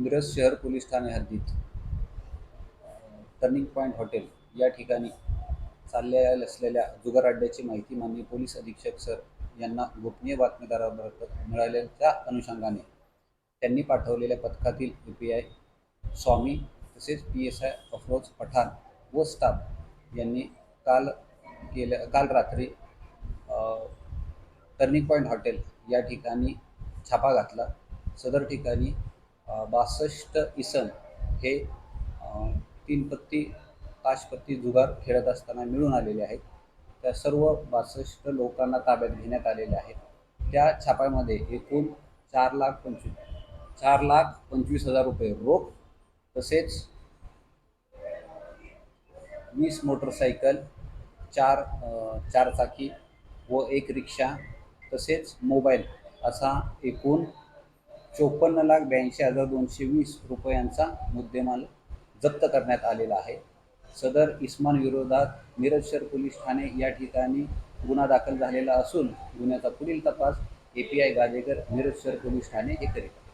मिरज शहर पोलीस ठाणे हद्दीत. Turning point hotel या ठिकाणी चालल्या असलेल्या जुगार अड्ड्याची माहिती माननीय पोलीस अधीक्षक सर यांना गोपनीय बातमीदारामार्फत मिळाल्याच्या अनुषंगाने त्यांनी पाठवलेल्या पथकातील यू पी आय स्वामी तसेच P S I Afroz Pathan व स्टाफ यांनी काल गेल्या काल रात्री टर्निंग पॉईंट हॉटेल या ठिकाणी छापा घातला. सदर ठिकाणी बासष्ट इसन हे तीन पत्ती ताशपत्ती जुगार खेळत असताना मिळून आलेले आहेत. त्या सर्व बासष्ट लोकांना ताब्यात घेण्यात आलेले आहेत. त्या छाप्यामध्ये एकूण चार लाख पंचवीस चार लाख पंचवीस हजार रुपये रोख तसेच वीस मोटरसायकल चार चारचाकी व एक रिक्षा तसेच मोबाईल असा एकूण चोपन्न लाख ब्याऐंशी हजार दोनशे वीस रुपयांचा मुद्देमाल जप्त करण्यात आलेला आहे सदर इस्मान विरोधात मिरजशर पोलीस ठाणे या ठिकाणी गुन्हा दाखल झालेला असून गुन्ह्याचा पुढील तपास ए पी आय गाजेकर मिरजशर पोलीस ठाणे हे करीत आहे.